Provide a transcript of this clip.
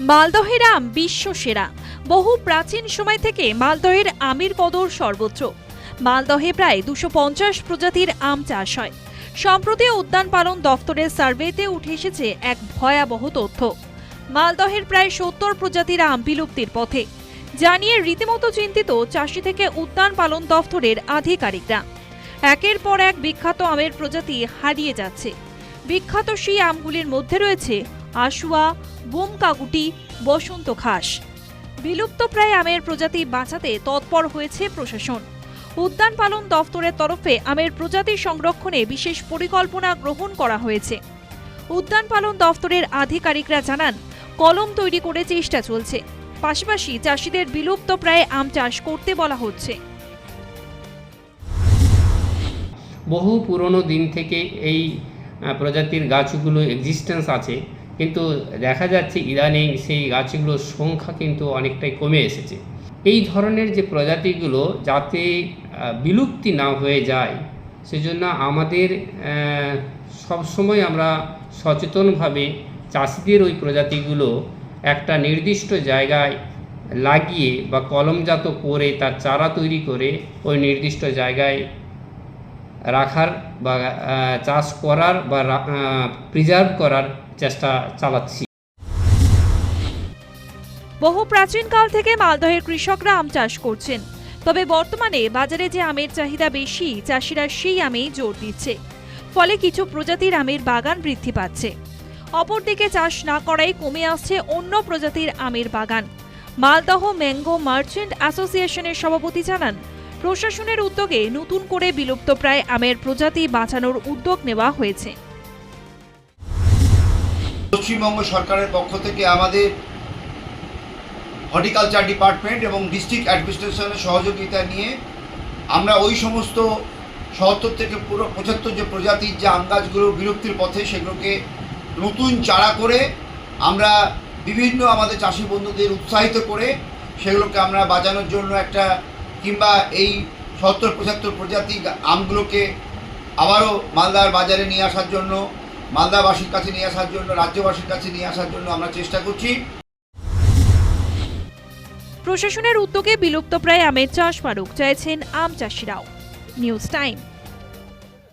মালদহের আম বিশ্ব সেরা। বহু প্রাচীন সময় থেকে মালদহের আমের কদর সর্বোচ্চ। মালদহে প্রায় দুশো পঞ্চাশ প্রজাতির আম চাষ হয়। সম্প্রতি উদ্যান পালন দফতরের সার্ভেতে উঠে এসেছে এক ভয়াবহ তথ্য। মালদহের প্রায় সত্তর প্রজাতির আম বিলুপ্তির পথে। জানিয়ে রীতিমতো চিন্তিত চাষি থেকে উদ্যান পালন দফতরের আধিকারিকরা। একের পর এক বিখ্যাত আমের প্রজাতি হারিয়ে যাচ্ছে। বিখ্যাত সেই আমগুলির মধ্যে রয়েছে আশুয়া, বোমকাগুটি, বসন্ত ঘাস। বিলুপ্ত প্রায় আমের প্রজাতি বাঁচাতে তৎপর হয়েছে প্রশাসন। উদ্যান পালন দফতরের তরফে আমের প্রজাতি সংরক্ষণে বিশেষ পরিকল্পনা গ্রহণ করা হয়েছে। উদ্যান পালন দফতরের আধিকারিকরা জানান, কলম তৈরি করে চেষ্টা চলছে। পাশাপাশি চাষিদের বিলুপ্ত প্রায় আম চাষ করতে বলা হচ্ছে। বহু পুরনো দিন থেকে এই প্রজাতির গাছগুলো এক্সিস্টেন্স আছে। কিন্তু দেখা যাচ্ছে ইদানিং সেই গাছগুলোর সংখ্যা কিন্তু অনেকটাই কমে এসেছে। এই ধরনের যে প্রজাতিগুলো যাতে বিলুপ্তি না হয়ে যায়, সেজন্য আমাদের সবসময় আমরা সচেতনভাবে চাষিদের ওই প্রজাতিগুলো একটা নির্দিষ্ট জায়গায় লাগিয়ে বা কলমজাত করে তার চারা তৈরি করে ওই নির্দিষ্ট জায়গায় রাখার বা চাষ করার বা প্রিজার্ভ করার চেষ্টা চালাচ্ছি। বহু প্রাচীনকাল থেকে মালদহের কৃষকরা আম চাষ করছেন। তবে বর্তমানে বাজারে যে আমের চাহিদা বেশি, চাষিরা সেই আমেই জোর দিচ্ছে। ফলে কিছু প্রজাতির আমের বাগান বৃদ্ধি পাচ্ছে। অপরদিকে চাষ না করাই কমে আসছে অন্য প্রজাতির আমের বাগান। মালদহ ম্যাঙ্গো মার্চেন্ট অ্যাসোসিয়েশনের সভাপতি জানান প্রশাসনের উদ্যোগে নতুন করে বিলুপ্তপ্রায় আমের প্রজাতি বাঁচানোর উদ্যোগ নেওয়া হয়েছে। পশ্চিমবঙ্গ সরকারের পক্ষ থেকে আমাদের হর্টিকালচার ডিপার্টমেন্ট এবং ডিস্ট্রিক্ট অ্যাডমিনিস্ট্রেশনের সহযোগিতা নিয়ে আমরা ওই সমস্ত সত্তর থেকে পুরো পঁচাত্তর যে প্রজাতির যে আম গাছগুলো বিলুপ্তির পথে সেগুলোকে নতুন চারা করে আমরা বিভিন্ন আমাদের চাষি বন্ধুদের উৎসাহিত করে সেগুলোকে আমরা বাজানোর জন্য একটা কিংবা এই সত্তর পঁচাত্তর প্রজাতি আমগুলোকে আবারও মালদার বাজারে নিয়ে আসার জন্য, মালদাবাসীর কাছে নিয়ে আসার জন্য, রাজ্যবাসীর কাছে নিয়ে আসার জন্য আমরা চেষ্টা করছি। প্রশাসনের উদ্যোগে বিলুপ্তপ্রায় আমের চাষ মারুক চাইছেন আম চাষিরাও। News time.